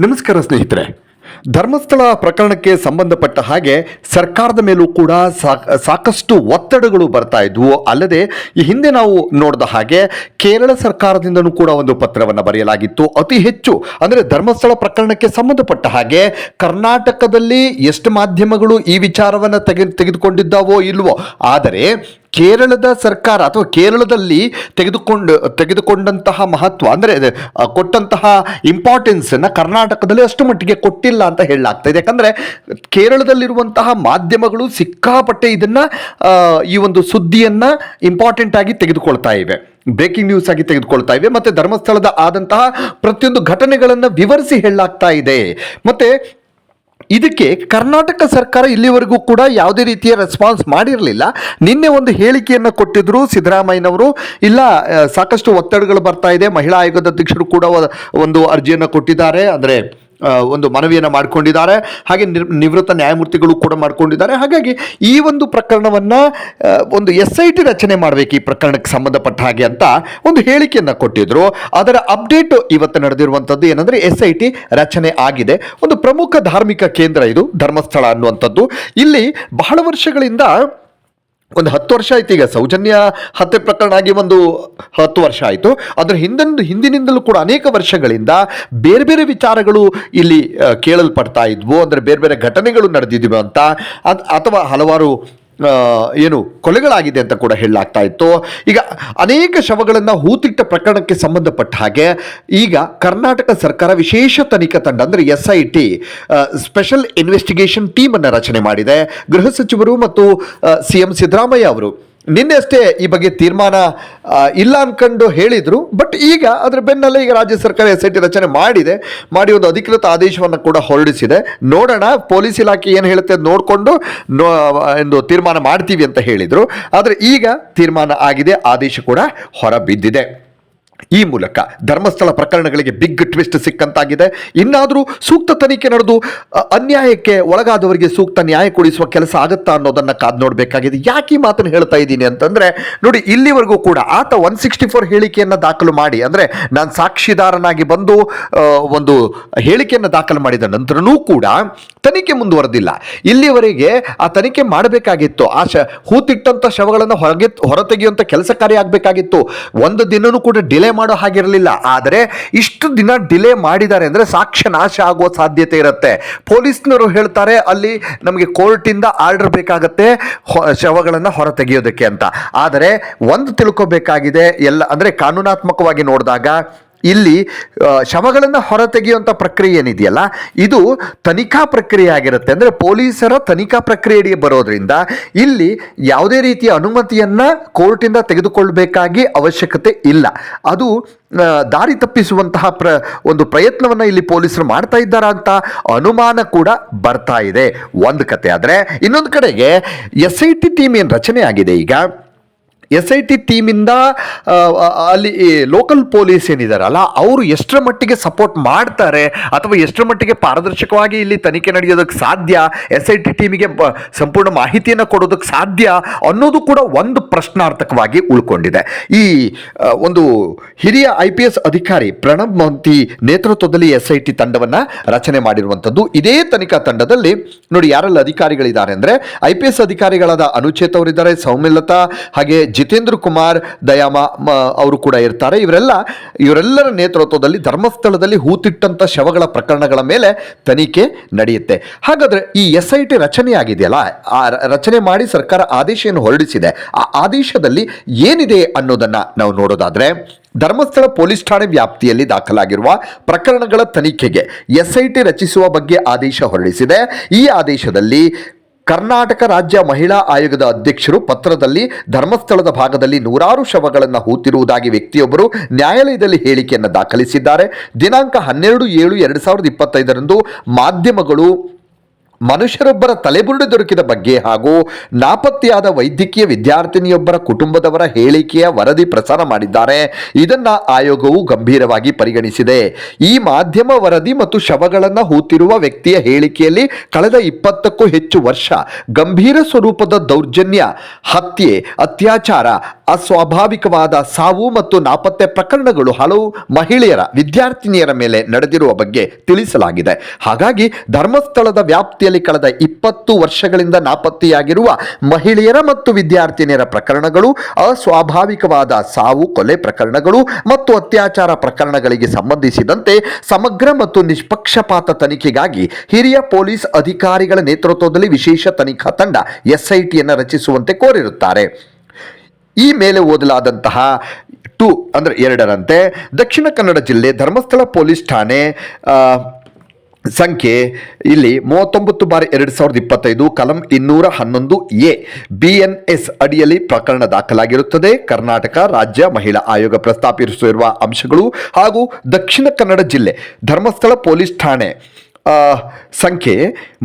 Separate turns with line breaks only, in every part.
ನಮಸ್ಕಾರ ಸ್ನೇಹಿತರೆ. ಧರ್ಮಸ್ಥಳ ಪ್ರಕರಣಕ್ಕೆ ಸಂಬಂಧಪಟ್ಟ ಹಾಗೆ ಸರ್ಕಾರದ ಮೇಲೂ ಕೂಡ ಸಾಕ್- ಸಾಕಷ್ಟು ಒತ್ತಡಗಳು ಬರ್ತಾ ಇದ್ವು. ಅಲ್ಲದೆ ಈ ಹಿಂದೆ ನಾವು ನೋಡಿದ ಹಾಗೆ ಕೇರಳ ಸರ್ಕಾರದಿಂದನೂ ಕೂಡ ಒಂದು ಪತ್ರವನ್ನು ಬರೆಯಲಾಗಿತ್ತು. ಅತಿ ಹೆಚ್ಚು ಅಂದರೆ ಧರ್ಮಸ್ಥಳ ಪ್ರಕರಣಕ್ಕೆ ಸಂಬಂಧಪಟ್ಟ ಹಾಗೆ ಕರ್ನಾಟಕದಲ್ಲಿ ಎಷ್ಟು ಮಾಧ್ಯಮಗಳು ಈ ವಿಚಾರವನ್ನು ತೆಗೆ ತೆಗೆದುಕೊಂಡಿದ್ದಾವೋ ಇಲ್ವೋ. ಆದರೆ ಕೇರಳದ ಸರ್ಕಾರ ಅಥವಾ ಕೇರಳದಲ್ಲಿ ತೆಗೆದುಕೊಂಡು, ತೆಗೆದುಕೊಂಡಂತಹ ಮಹತ್ವ ಅಂದರೆ ಕೊಟ್ಟಂತಹ ಇಂಪಾರ್ಟೆನ್ಸನ್ನು ಕರ್ನಾಟಕದಲ್ಲಿ ಅಷ್ಟು ಮಟ್ಟಿಗೆ ಕೊಟ್ಟಿಲ್ಲ ಅಂತ ಹೇಳಲಾಗ್ತಾ ಇದೆ. ಯಾಕಂದರೆ ಕೇರಳದಲ್ಲಿರುವಂತಹ ಮಾಧ್ಯಮಗಳು ಸಿಕ್ಕಾಪಟ್ಟೆ ಇದನ್ನು ಈ ಒಂದು ಸುದ್ದಿಯನ್ನು ಇಂಪಾರ್ಟೆಂಟ್ ಆಗಿ ತೆಗೆದುಕೊಳ್ತಾ ಇವೆ. ಬ್ರೇಕಿಂಗ್ ನ್ಯೂಸ್ ಆಗಿ ತೆಗೆದುಕೊಳ್ತಾ ಇವೆ. ಮತ್ತು ಧರ್ಮಸ್ಥಳದ ಆದಂತಹ ಪ್ರತಿಯೊಂದು ಘಟನೆಗಳನ್ನು ವಿವರಿಸಿ ಹೇಳಲಾಗ್ತಾ ಇದೆ. ಮತ್ತು ಇದಕ್ಕೆ ಕರ್ನಾಟಕ ಸರ್ಕಾರ ಇಲ್ಲಿವರೆಗೂ ಕೂಡ ಯಾವುದೇ ರೀತಿಯ ರೆಸ್ಪಾನ್ಸ್ ಮಾಡಿರಲಿಲ್ಲ. ನಿನ್ನೆ ಒಂದು ಹೇಳಿಕೆಯನ್ನು ಕೊಟ್ಟಿದ್ರು ಸಿದ್ದರಾಮಯ್ಯನವರು. ಇಲ್ಲ ಸಾಕಷ್ಟು ಒತ್ತಡಗಳು ಬರ್ತಾ ಇದೆ. ಮಹಿಳಾ ಆಯೋಗದ ಅಧ್ಯಕ್ಷರು ಕೂಡ ಒಂದು ಅರ್ಜಿಯನ್ನು ಕೊಟ್ಟಿದ್ದಾರೆ. ಅಂದರೆ ಒಂದು ಮನವಿಯನ್ನು ಮಾಡಿಕೊಂಡಿದ್ದಾರೆ. ಹಾಗೆ ನಿವೃತ್ತ ನ್ಯಾಯಮೂರ್ತಿಗಳು ಕೂಡ ಮಾಡಿಕೊಂಡಿದ್ದಾರೆ. ಹಾಗಾಗಿ ಈ ಒಂದು ಪ್ರಕರಣವನ್ನು ಒಂದು ಎಸ್ ಐ ಟಿ ರಚನೆ ಮಾಡಬೇಕು ಈ ಪ್ರಕರಣಕ್ಕೆ ಸಂಬಂಧಪಟ್ಟ ಹಾಗೆ ಅಂತ ಒಂದು ಹೇಳಿಕೆಯನ್ನು ಕೊಟ್ಟಿದ್ರು. ಅದರ ಅಪ್ಡೇಟ್ ಇವತ್ತು ನಡೆದಿರುವಂಥದ್ದು ಏನಂದರೆ ಎಸ್ ಐ ಟಿ ರಚನೆ ಆಗಿದೆ. ಒಂದು ಪ್ರಮುಖ ಧಾರ್ಮಿಕ ಕೇಂದ್ರ ಇದು, ಧರ್ಮಸ್ಥಳ ಅನ್ನುವಂಥದ್ದು. ಇಲ್ಲಿ ಬಹಳ ವರ್ಷಗಳಿಂದ ಒಂದು ಹತ್ತು ವರ್ಷ ಆಯ್ತು. ಈಗ ಸೌಜನ್ಯ ಹತ್ಯೆ ಪ್ರಕರಣ ಆಗಿ ಒಂದು ಹತ್ತು ವರ್ಷ ಆಯಿತು. ಅದರ ಹಿಂದೊಂದು, ಹಿಂದಿನಿಂದಲೂ ಕೂಡ ಅನೇಕ ವರ್ಷಗಳಿಂದ ಬೇರೆ ಬೇರೆ ವಿಚಾರಗಳು ಇಲ್ಲಿ ಕೇಳಲ್ಪಡ್ತಾ ಇದ್ವು. ಅಂದರೆ ಬೇರೆ ಬೇರೆ ಘಟನೆಗಳು ನಡೆದಿದ್ವು ಅಂತ. ಅಥವಾ ಹಲವಾರು ಏನು ಕೊಲೆಗಳಾಗಿದೆ ಅಂತ ಕೂಡ ಹೇಳಲಾಗ್ತಾ ಇತ್ತು. ಈಗ ಅನೇಕ ಶವಗಳನ್ನು ಹೂತಿಟ್ಟ ಪ್ರಕರಣಕ್ಕೆ ಸಂಬಂಧಪಟ್ಟ ಹಾಗೆ ಈಗ ಕರ್ನಾಟಕ ಸರ್ಕಾರ ವಿಶೇಷ ತನಿಖಾ ತಂಡ, ಅಂದರೆ S I T special investigation ಟೀಮನ್ನು ರಚನೆ ಮಾಡಿದೆ. ಗೃಹ ಸಚಿವರು ಮತ್ತು ಸಿ ಎಂ ಸಿದ್ದರಾಮಯ್ಯ ಅವರು. ನಿನ್ನೆ ಅಷ್ಟೇ ಈ ಬಗ್ಗೆ ತೀರ್ಮಾನ ಇಲ್ಲ ಅನ್ಕೊಂಡು ಹೇಳಿದರು. ಬಟ್ ಈಗ ಅದರ ಬೆನ್ನಲ್ಲೇ ಈಗ ರಾಜ್ಯ ಸರ್ಕಾರ ಎಸ್ ಐ ರಚನೆ ಮಾಡಿದೆ. ಮಾಡಿ ಒಂದು ಅಧಿಕೃತ ಆದೇಶವನ್ನು ಕೂಡ ಹೊರಡಿಸಿದೆ. ನೋಡೋಣ, ಪೊಲೀಸ್ ಇಲಾಖೆ ಏನು ಹೇಳುತ್ತೆ ನೋಡಿಕೊಂಡು, ನೋ ಒಂದು ತೀರ್ಮಾನ ಮಾಡ್ತೀವಿ ಅಂತ ಹೇಳಿದರು. ಆದರೆ ಈಗ ತೀರ್ಮಾನ ಆಗಿದೆ, ಆದೇಶ ಕೂಡ ಹೊರ ಬಿದ್ದಿದೆ ಈ ಮೂಲಕ ಧರ್ಮಸ್ಥಳ ಪ್ರಕರಣಗಳಿಗೆ ಬಿಗ್ ಟ್ವಿಸ್ಟ್ ಸಿಕ್ಕಂತಾಗಿದೆ. ಇನ್ನಾದರೂ ಸೂಕ್ತ ತನಿಖೆ ನಡೆದು ಅನ್ಯಾಯಕ್ಕೆ ಒಳಗಾದವರಿಗೆ ಸೂಕ್ತ ನ್ಯಾಯ ಕೊಡಿಸುವ ಕೆಲಸ ಆಗುತ್ತಾ ಅನ್ನೋದನ್ನು ಕಾದು ನೋಡಬೇಕಾಗಿದೆ. ಯಾಕೆ ಈ ಮಾತನ್ನು ಹೇಳ್ತಾ ಇದ್ದೀನಿ ಅಂತಂದರೆ, ನೋಡಿ ಇಲ್ಲಿವರೆಗೂ ಕೂಡ ಆತ ಒನ್ ಸಿಕ್ಸ್ಟಿ ಫೋರ್ ಹೇಳಿಕೆಯನ್ನು ದಾಖಲು ಮಾಡಿ, ಅಂದರೆ ನಾನು ಸಾಕ್ಷಿದಾರನಾಗಿ ಬಂದು ಒಂದು ಹೇಳಿಕೆಯನ್ನು ದಾಖಲು ಮಾಡಿದ ನಂತರನೂ ಕೂಡ ತನಿಖೆ ಮುಂದುವರೆದಿಲ್ಲ. ಇಲ್ಲಿವರೆಗೆ ಆ ತನಿಖೆ ಮಾಡಬೇಕಾಗಿತ್ತು. ಆ ಶ ಹೂತಿಟ್ಟಂಥ ಶವಗಳನ್ನು ಹೊರಗೆ ಹೊರತೆಗೆಯುವಂಥ ಕೆಲಸ ಕಾರ್ಯ ಆಗಬೇಕಾಗಿತ್ತು. ಒಂದು ದಿನನೂ ಕೂಡ ಡಿಲೇ ಮಾಡೋ ಹಾಗಿರಲಿಲ್ಲ. ಆದರೆ ಇಷ್ಟು ದಿನ ಡಿಲೇ ಮಾಡಿದ್ದಾರೆ ಅಂದರೆ ಸಾಕ್ಷ್ಯ ನಾಶ ಆಗುವ ಸಾಧ್ಯತೆ ಇರುತ್ತೆ. ಪೊಲೀಸ್ನವರು ಹೇಳ್ತಾರೆ, ಅಲ್ಲಿ ನಮಗೆ ಕೋರ್ಟಿಂದ ಆರ್ಡರ್ ಬೇಕಾಗತ್ತೆ ಶವಗಳನ್ನು ಹೊರ ತೆಗೆಯೋದಕ್ಕೆ ಅಂತ. ಆದರೆ ಒಂದು ತಿಳ್ಕೊಬೇಕಾಗಿದೆ, ಎಲ್ಲ, ಅಂದರೆ ಕಾನೂನಾತ್ಮಕವಾಗಿ ನೋಡಿದಾಗ ಇಲ್ಲಿ ಶವಗಳನ್ನು ಹೊರತೆಗೆಯುವಂಥ ಪ್ರಕ್ರಿಯೆ ಏನಿದೆಯಲ್ಲ, ಇದು ತನಿಖಾ ಪ್ರಕ್ರಿಯೆ ಆಗಿರುತ್ತೆ. ಅಂದರೆ ಪೊಲೀಸರ ತನಿಖಾ ಪ್ರಕ್ರಿಯೆಗೆ ಬರೋದ್ರಿಂದ ಇಲ್ಲಿ ಯಾವುದೇ ರೀತಿಯ ಅನುಮತಿಯನ್ನು ಕೋರ್ಟಿಂದ ತೆಗೆದುಕೊಳ್ಬೇಕಾಗಿ ಅವಶ್ಯಕತೆ ಇಲ್ಲ. ಅದು ದಾರಿ ತಪ್ಪಿಸುವಂತಹ ಪ್ರ, ಒಂದು ಪ್ರಯತ್ನವನ್ನು ಇಲ್ಲಿ ಪೊಲೀಸರು ಮಾಡ್ತಾ ಇದ್ದಾರಾ ಅಂತ ಅನುಮಾನ ಕೂಡ ಬರ್ತಾ ಇದೆ. ಒಂದು ಕತೆ ಆದರೆ ಇನ್ನೊಂದು ಕಡೆಗೆ ಎಸ್ ಐ ಟಿ ಟೀಮ್ ಏನು ರಚನೆ ಆಗಿದೆ ಈಗ? ಎಸ್ ಐ ಟಿ ಟೀಮಿಂದ ಅಲ್ಲಿ ಲೋಕಲ್ ಪೊಲೀಸ್ ಏನಿದಾರಲ್ಲ, ಅವರು ಎಷ್ಟರ ಮಟ್ಟಿಗೆ ಸಪೋರ್ಟ್ ಮಾಡ್ತಾರೆ ಅಥವಾ ಎಷ್ಟರ ಮಟ್ಟಿಗೆ ಪಾರದರ್ಶಕವಾಗಿ ಇಲ್ಲಿ ತನಿಖೆ ನಡೆಯೋದಕ್ಕೆ ಸಾಧ್ಯ, ಎಸ್ ಐ ಟಿ ಟೀಮಿಗೆ ಸಂಪೂರ್ಣ ಮಾಹಿತಿಯನ್ನು ಕೊಡೋದಕ್ಕೆ ಸಾಧ್ಯ ಅನ್ನೋದು ಕೂಡ ಒಂದು ಪ್ರಶ್ನಾರ್ಥಕವಾಗಿ ಉಳ್ಕೊಂಡಿದೆ. ಈ ಒಂದು ಹಿರಿಯ ಐ ಪಿ ಎಸ್ ಅಧಿಕಾರಿ ಪ್ರಣಬ್ ಮೊಹಂತಿ ನೇತೃತ್ವದಲ್ಲಿ ಎಸ್ ಐ ಟಿ ತಂಡವನ್ನು ರಚನೆ ಮಾಡಿರುವಂಥದ್ದು. ಇದೇ ತನಿಖಾ ತಂಡದಲ್ಲಿ, ನೋಡಿ ಯಾರೆಲ್ಲ ಅಧಿಕಾರಿಗಳಿದ್ದಾರೆ ಅಂದರೆ, ಐ ಪಿ ಎಸ್ ಅಧಿಕಾರಿಗಳಾದ ಅನುಚೇತ್ ಅವರಿದ್ದಾರೆ, ಸೌಮ್ಯಲತಾ, ಹಾಗೆ ಜಿತೇಂದ್ರ ಕುಮಾರ್, ದಯಾಮ ಅವರು ಕೂಡ ಇರ್ತಾರೆ. ಇವರೆಲ್ಲ, ಇವರೆಲ್ಲರ ನೇತೃತ್ವದಲ್ಲಿ ಧರ್ಮಸ್ಥಳದಲ್ಲಿ ಹೂತಿಟ್ಟಂಥ ಶವಗಳ ಪ್ರಕರಣಗಳ ಮೇಲೆ ತನಿಖೆ ನಡೆಯುತ್ತೆ. ಹಾಗಾದ್ರೆ ಈ ಎಸ್ ಐ ಟಿ ರಚನೆ ಆಗಿದೆಯಲ್ಲ ಆ ರಚನೆ ಮಾಡಿ ಸರ್ಕಾರ ಆದೇಶವನ್ನು ಹೊರಡಿಸಿದೆ. ಆ ಆದೇಶದಲ್ಲಿ ಏನಿದೆ ಅನ್ನೋದನ್ನ ನಾವು ನೋಡೋದಾದ್ರೆ, ಧರ್ಮಸ್ಥಳ ಪೊಲೀಸ್ ಠಾಣೆ ವ್ಯಾಪ್ತಿಯಲ್ಲಿ ದಾಖಲಾಗಿರುವ ಪ್ರಕರಣಗಳ ತನಿಖೆಗೆ ಎಸ್ ಐ ಟಿ ರಚಿಸುವ ಬಗ್ಗೆ ಆದೇಶ ಹೊರಡಿಸಿದೆ. ಈ ಆದೇಶದಲ್ಲಿ ಕರ್ನಾಟಕ ರಾಜ್ಯ ಮಹಿಳಾ ಆಯೋಗದ ಅಧ್ಯಕ್ಷರು ಪತ್ರದಲ್ಲಿ ಧರ್ಮಸ್ಥಳದ ಭಾಗದಲ್ಲಿ ನೂರಾರು ಶವಗಳನ್ನು ಹೂತಿರುವುದಾಗಿ ವ್ಯಕ್ತಿಯೊಬ್ಬರು ನ್ಯಾಯಾಲಯದಲ್ಲಿ ಹೇಳಿಕೆಯನ್ನು ದಾಖಲಿಸಿದ್ದಾರೆ. ದಿನಾಂಕ ಹನ್ನೆರಡು ಏಳು ಎರಡು ಸಾವಿರದ ಇಪ್ಪತ್ತೈದರಂದು ಮಾಧ್ಯಮಗಳು ಮನುಷ್ಯರೊಬ್ಬರ ತಲೆಬುರುಡೆ ದೊರಕಿದ ಬಗ್ಗೆ ಹಾಗೂ ನಾಪತ್ತೆಯಾದ ವೈದ್ಯಕೀಯ ವಿದ್ಯಾರ್ಥಿನಿಯೊಬ್ಬರ ಕುಟುಂಬದವರ ಹೇಳಿಕೆಯ ವರದಿ ಪ್ರಸಾರ ಮಾಡಿದ್ದಾರೆ. ಇದನ್ನ ಆಯೋಗವು ಗಂಭೀರವಾಗಿ ಪರಿಗಣಿಸಿದೆ. ಈ ಮಾಧ್ಯಮ ವರದಿ ಮತ್ತು ಶವಗಳನ್ನು ಹೂತಿರುವ ವ್ಯಕ್ತಿಯ ಹೇಳಿಕೆಯಲ್ಲಿ ಕಳೆದ ಇಪ್ಪತ್ತಕ್ಕೂ ಹೆಚ್ಚು ವರ್ಷ ಗಂಭೀರ ಸ್ವರೂಪದ ದೌರ್ಜನ್ಯ, ಹತ್ಯೆ, ಅತ್ಯಾಚಾರ, ಅಸ್ವಾಭಾವಿಕವಾದ ಸಾವು ಮತ್ತು ನಾಪತ್ತೆ ಪ್ರಕರಣಗಳು ಹಲವು ಮಹಿಳೆಯರ, ವಿದ್ಯಾರ್ಥಿನಿಯರ ಮೇಲೆ ನಡೆದಿರುವ ಬಗ್ಗೆ ತಿಳಿಸಲಾಗಿದೆ. ಹಾಗಾಗಿ ಧರ್ಮಸ್ಥಳದ ವ್ಯಾಪ್ತಿಯಲ್ಲಿ ಕಳೆದ ಇಪ್ಪತ್ತು ವರ್ಷಗಳಿಂದ ನಾಪತ್ತೆಯಾಗಿರುವ ಮಹಿಳೆಯರ ಮತ್ತು ವಿದ್ಯಾರ್ಥಿನಿಯರ ಪ್ರಕರಣಗಳು, ಅಸ್ವಾಭಾವಿಕವಾದ ಸಾವು, ಕೊಲೆ ಪ್ರಕರಣಗಳು ಮತ್ತು ಅತ್ಯಾಚಾರ ಪ್ರಕರಣಗಳಿಗೆ ಸಂಬಂಧಿಸಿದಂತೆ ಸಮಗ್ರ ಮತ್ತು ನಿಷ್ಪಕ್ಷಪಾತ ತನಿಖೆಗಾಗಿ ಹಿರಿಯ ಪೊಲೀಸ್ ಅಧಿಕಾರಿಗಳ ನೇತೃತ್ವದಲ್ಲಿ ವಿಶೇಷ ತನಿಖಾ ತಂಡ ಎಸ್ಐಟಿಯನ್ನು ರಚಿಸುವಂತೆ ಕೋರಿರುತ್ತಾರೆ. ಈ ಮೇಲೆ ಓದಲಾದಂತಹ ಟು ಅಂದರೆ ಎರಡರಂತೆ, ದಕ್ಷಿಣ ಕನ್ನಡ ಜಿಲ್ಲೆ ಧರ್ಮಸ್ಥಳ ಪೊಲೀಸ್ ಠಾಣೆ ಸಂಖ್ಯೆ ಇಲ್ಲಿ ಮೂವತ್ತೊಂಬತ್ತು ಬಾರಿ ಎರಡು ಸಾವಿರದ ಇಪ್ಪತ್ತೈದು, ಕಲಂ ಇನ್ನೂರ ಹನ್ನೊಂದು ಎ. ಬಿ ಎನ್ ಎಸ್ ಅಡಿಯಲ್ಲಿ ಪ್ರಕರಣ ದಾಖಲಾಗಿರುತ್ತದೆ. ಕರ್ನಾಟಕ ರಾಜ್ಯ ಮಹಿಳಾ ಆಯೋಗ ಪ್ರಸ್ತಾಪಿಸಿರುವ ಅಂಶಗಳು ಹಾಗೂ ದಕ್ಷಿಣ ಕನ್ನಡ ಜಿಲ್ಲೆ ಧರ್ಮಸ್ಥಳ ಪೊಲೀಸ್ ಠಾಣೆ ಸಂಖ್ಯೆ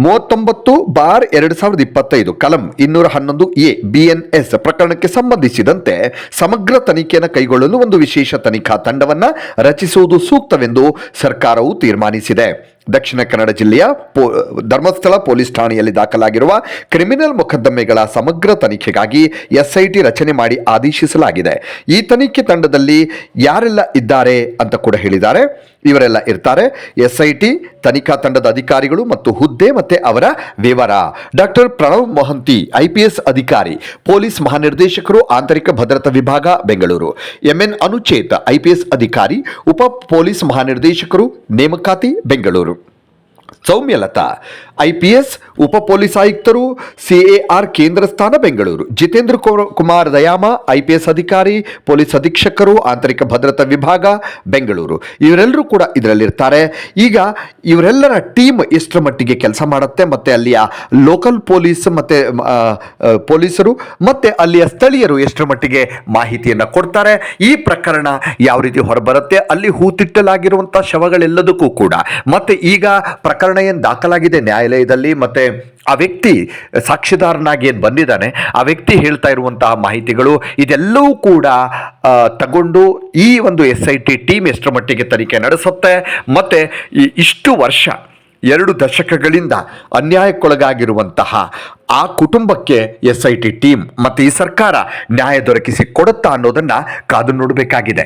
ಮೂವತ್ತೊಂಬತ್ತು ಬಾರ್ ಎರಡು ಸಾವಿರದ ಇಪ್ಪತ್ತೈದು, ಕಲಂ ಇನ್ನೂರ ಹನ್ನೊಂದು ಎ. ಬಿ ಎನ್ ಎಸ್ ಪ್ರಕರಣಕ್ಕೆ ಸಂಬಂಧಿಸಿದಂತೆ ಸಮಗ್ರ ತನಿಖೆಯನ್ನು ಕೈಗೊಳ್ಳಲು ಒಂದು ವಿಶೇಷ ತನಿಖಾ ತಂಡವನ್ನು ರಚಿಸುವುದು ಸೂಕ್ತವೆಂದು ಸರ್ಕಾರವು ತೀರ್ಮಾನಿಸಿದೆ. ದಕ್ಷಿಣ ಕನ್ನಡ ಜಿಲ್ಲೆಯ ಪೋ, ಧರ್ಮಸ್ಥಳ ಪೊಲೀಸ್ ಠಾಣೆಯಲ್ಲಿ ದಾಖಲಾಗಿರುವ ಕ್ರಿಮಿನಲ್ ಮೊಕದ್ದಮೆಗಳ ಸಮಗ್ರ ತನಿಖೆಗಾಗಿ ಎಸ್ಐಟಿ ರಚನೆ ಮಾಡಿ ಆದೇಶಿಸಲಾಗಿದೆ. ಈ ತನಿಖೆ ತಂಡದಲ್ಲಿ ಯಾರೆಲ್ಲ ಇದ್ದಾರೆ ಅಂತ ಕೂಡ ಹೇಳಿದ್ದಾರೆ. ಇವರೆಲ್ಲ ಇರ್ತಾರೆ. ಎಸ್ಐಟಿ, ತನಿಖಾ ತಂಡದ ಅಧಿಕಾರಿಗಳು ಮತ್ತು ಹುದ್ದೆ ಮತ್ತೆ ಅವರ ವಿವರ. ಡಾಕ್ಟರ್ ಪ್ರಣವ್ ಮೊಹಂತಿ, ಐಪಿಎಸ್ ಅಧಿಕಾರಿ, ಪೊಲೀಸ್ ಮಹಾನಿರ್ದೇಶಕರು, ಆಂತರಿಕ ಭದ್ರತಾ ವಿಭಾಗ, ಬೆಂಗಳೂರು. ಎಂಎನ್ ಅನುಚೇತ್, ಐಪಿಎಸ್ ಅಧಿಕಾರಿ, ಉಪ ಪೊಲೀಸ್ ಮಹಾನಿರ್ದೇಶಕರು, ನೇಮಕಾತಿ, ಬೆಂಗಳೂರು. ಸೌಮ್ಯಲತಾ ಐಪಿಎಸ್ ಉಪ ಪೊಲೀಸ್ ಆಯುಕ್ತರು, ಸಿಎಆರ್ ಕೇಂದ್ರ ಸ್ಥಾನ ಬೆಂಗಳೂರು. ಜಿತೇಂದ್ರ ಕುಮಾರ್ ದಯಾಮ, ಐಪಿಎಸ್ ಅಧಿಕಾರಿ, ಪೊಲೀಸ್ ಅಧೀಕ್ಷಕರು, ಆಂತರಿಕ ಭದ್ರತಾ ವಿಭಾಗ, ಬೆಂಗಳೂರು. ಇವರೆಲ್ಲರೂ ಕೂಡ ಇದರಲ್ಲಿರ್ತಾರೆ. ಈಗ ಇವರೆಲ್ಲರ ಟೀಮ್ ಎಷ್ಟರ ಮಟ್ಟಿಗೆ ಕೆಲಸ ಮಾಡುತ್ತೆ, ಮತ್ತು ಅಲ್ಲಿಯ ಲೋಕಲ್ ಪೊಲೀಸ್ ಮತ್ತೆ ಪೊಲೀಸರು, ಮತ್ತು ಅಲ್ಲಿಯ ಸ್ಥಳೀಯರು ಎಷ್ಟರ ಮಟ್ಟಿಗೆ ಮಾಹಿತಿಯನ್ನು ಕೊಡ್ತಾರೆ? ಈ ಪ್ರಕರಣ ಯಾವ ರೀತಿ ಹೊರಬರುತ್ತೆ? ಅಲ್ಲಿ ಹೂತಿಟ್ಟಲಾಗಿರುವಂಥ ಶವಗಳೆಲ್ಲದಕ್ಕೂ ಕೂಡ. ಮತ್ತು ಈಗ ಪ್ರಕರಣ ಏನು ದಾಖಲಾಗಿದೆ? ನ್ಯಾಯಾಲಯದಲ್ಲಿ ಮತ್ತೆ ಆ ವ್ಯಕ್ತಿ ಸಾಕ್ಷಿದಾರನಾಗಿ ಏನು ಬಂದಿದ್ದಾನೆ, ಆ ವ್ಯಕ್ತಿ ಹೇಳ್ತಾ ಇರುವಂತಹ ಮಾಹಿತಿಗಳು ಇದೆಲ್ಲವೂ ಕೂಡ ತಗೊಂಡು ಈ ಒಂದು ಎಸ್ ಐ ಟಿ ಟೀಮ್ ಎಷ್ಟರ ಮಟ್ಟಿಗೆ ತನಿಖೆ ನಡೆಸುತ್ತೆ, ಮತ್ತು ಈ ಇಷ್ಟು ವರ್ಷ, ಎರಡು ದಶಕಗಳಿಂದ ಅನ್ಯಾಯಕ್ಕೊಳಗಾಗಿರುವಂತಹ ಆ ಕುಟುಂಬಕ್ಕೆ ಎಸ್ ಐ ಟಿ ಟೀಮ್ ಮತ್ತು ಈ ಸರ್ಕಾರ ನ್ಯಾಯ ದೊರಕಿಸಿ ಕೊಡುತ್ತಾ ಅನ್ನೋದನ್ನು ಕಾದು ನೋಡಬೇಕಾಗಿದೆ.